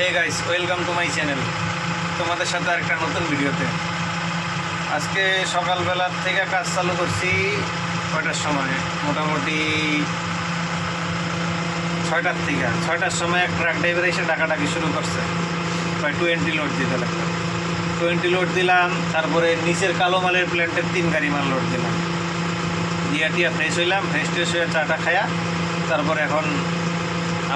Hey guys welcome to my channel তোমাদের সাথে আরেকটা নতুন ভিডিওতে। আজকে সকালবেলার থেকে কাজ চালু করছি কয়টার সময়, মোটামুটি ছয়টার থেকে। ছয়টার সময় এক ট্রাক ড্রাইভার এসে ডাকাডাকি শুরু করছে। প্রায় টোয়েন্টি লোড দিতে লাগবে টোয়েন্টি লোড দিলাম, তারপরে নিচের কালো মালের প্ল্যান্টের তিন গাড়ি মাল লোড দিলাম। দিয়া টিয়া ফ্রেশ হইলাম ফ্রেশ ট্রেশ হয়ে চাটা খায়া, তারপরে এখন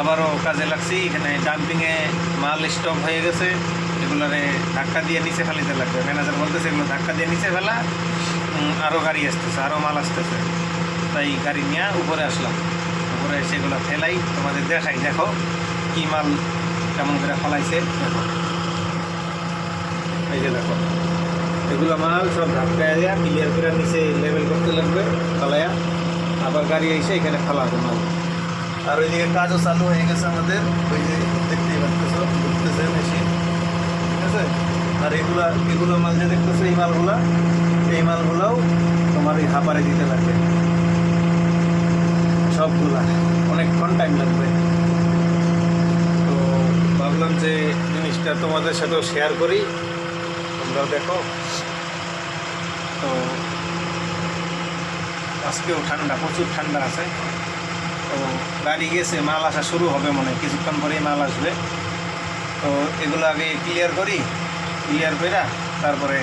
আবারও কাজে লাগছি। এখানে ডাম্পিংয়ে মাল স্টক হয়ে গেছে। এগুলোরে ধাক্কা দিয়ে নিচে ফেলিতে লাগবে। ম্যানেজার বলতেছে, এগুলো ধাক্কা দিয়ে নিচে ফেলা আরও গাড়ি আসতেছে আরও মাল আসতেছে। তাই গাড়ি নিয়ে উপরে আসলাম। উপরে এসে এগুলো ফেলাই, তোমাদের দেখাই। দেখো কি মাল কেমন করে ফলাইছে। দেখো। এই যে দেখো। এগুলো মাল সব ধাক্কা দেওয়া ক্লিয়ার করে নিচে লেভেল করতে লাগবে ফলাইয়া আবার গাড়ি এসে এখানে ফেলাবে মাল। আর ওইদিকে কাজও চালু হয়ে গেছে আমাদের। ওই যে দেখতেই পাচ্ছ ঘুরতেছে মেশিন ঠিক আছে? আর এগুলা এগুলো মাল যে দেখতেছো, এই মালগুলা, এই মালগুলাও তোমার এই হাপারে দিতে লাগবে। সবগুলা। অনেকক্ষণ টাইম লাগবে। তো ভাবলাম যে জিনিসটা তোমাদের সাথেও শেয়ার করি। তোমরাও দেখো। তো আজকেও ঠান্ডা, প্রচুর ঠান্ডা আছে। তো গাড়ি গেছে, মাল আসা শুরু হবে মনে কিছুক্ষণ পরেই মাল আসবে। তো এগুলো আগে ক্লিয়ার করি ক্লিয়ার করে তারপরে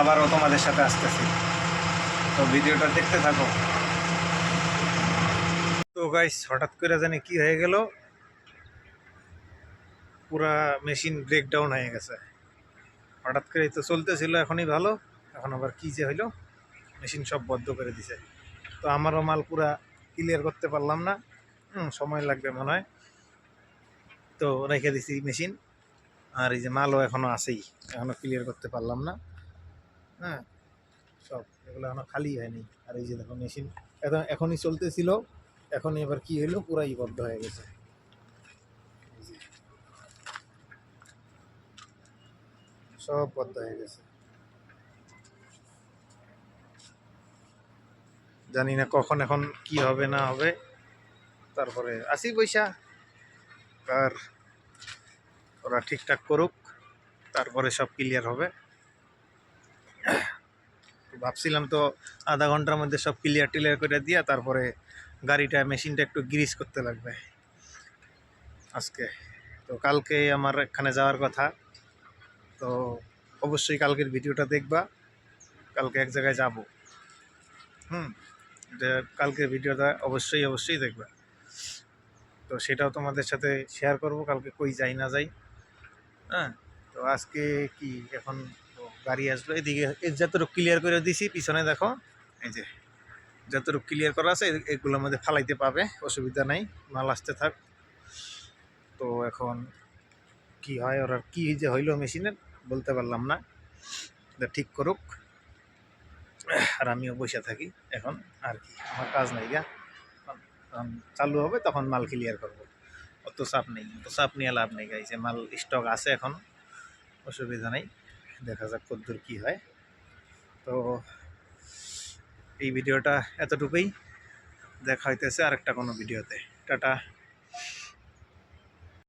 আবারও তোমাদের সাথে আসতেছি। তো ভিডিওটা দেখতে থাকো। তো গাইস হঠাৎ করে জানি কি হয়ে গেল। পুরা মেশিন ব্রেকডাউন হয়ে গেছে। হঠাৎ করে তো চলতেছিল, এখনই ভালো। এখন আবার কী যে হইল মেশিন সব বদ্ধ করে দিছে। তো আমারও মাল পুরা ক্লিয়ার করতে পারলাম না। সময় লাগবে মনে হয়। তো রেখে দিছি মেশিন আর এই যে মালও এখনও আছেই এখনও ক্লিয়ার করতে পারলাম না। হ্যাঁ সব এগুলো এখনও খালি হয়নি। আর এই যে দেখো মেশিন এখন এখনই চলতেছিল এখন এবার কি হলো, পুরাই বদ্ধ হয়ে গেছে। সব বদ্ধ হয়ে গেছে। জানি না কখন এখন কি হবে, না হবে। তারপরে আসি পয়সা, আর ওরা ঠিকঠাক করুক, তারপরে সব ক্লিয়ার হবে। ভাবছিলাম তো আধা ঘণ্টার মধ্যে সব ক্লিয়ার টিলিয়ার করে দিয়া তারপরে গাড়িটা, মেশিনটা একটু গ্রিস করতে লাগবে। আজকে তো কালকে আমার এখানে যাওয়ার কথা। তো অবশ্যই কালকের ভিডিওটা দেখবা। কালকে এক জায়গায় যাব। হুম। কালকের ভিডিওটা অবশ্যই অবশ্যই দেখবে। তো সেটাও তোমাদের সাথে শেয়ার করব, কালকে কই যাই, না যাই। হ্যাঁ তো আজকে কি, এখন গাড়ি আসলো। এদিকে যতটুকু ক্লিয়ার করে দিছি, পিছনে দেখো, এই যে যতটুকু ক্লিয়ার করা আছে এগুলোর মধ্যে ফালাইতে পাবে অসুবিধা নাই, মাল আসতে থাক। তো এখন কি হয়, ওরা কি যে হইল মেশিনের বলতে পারলাম না। ঠিক করুক। আর আমিও বসে থাকি এখন, আর কি, আমার কাজ নাই গা। যখন চালু হবে, তখন মাল ক্লিয়ার করব। অত চাপ নেই, অত চাপ নিয়ে লাভ নেই গাই যে মাল স্টক আছে এখন, অসুবিধা নেই, দেখা যাক কদ্দূর কী হয়। তো এই ভিডিওটা এতটুকুই, দেখা হইতেছে আরেকটা কোনো ভিডিওতে। টাটা।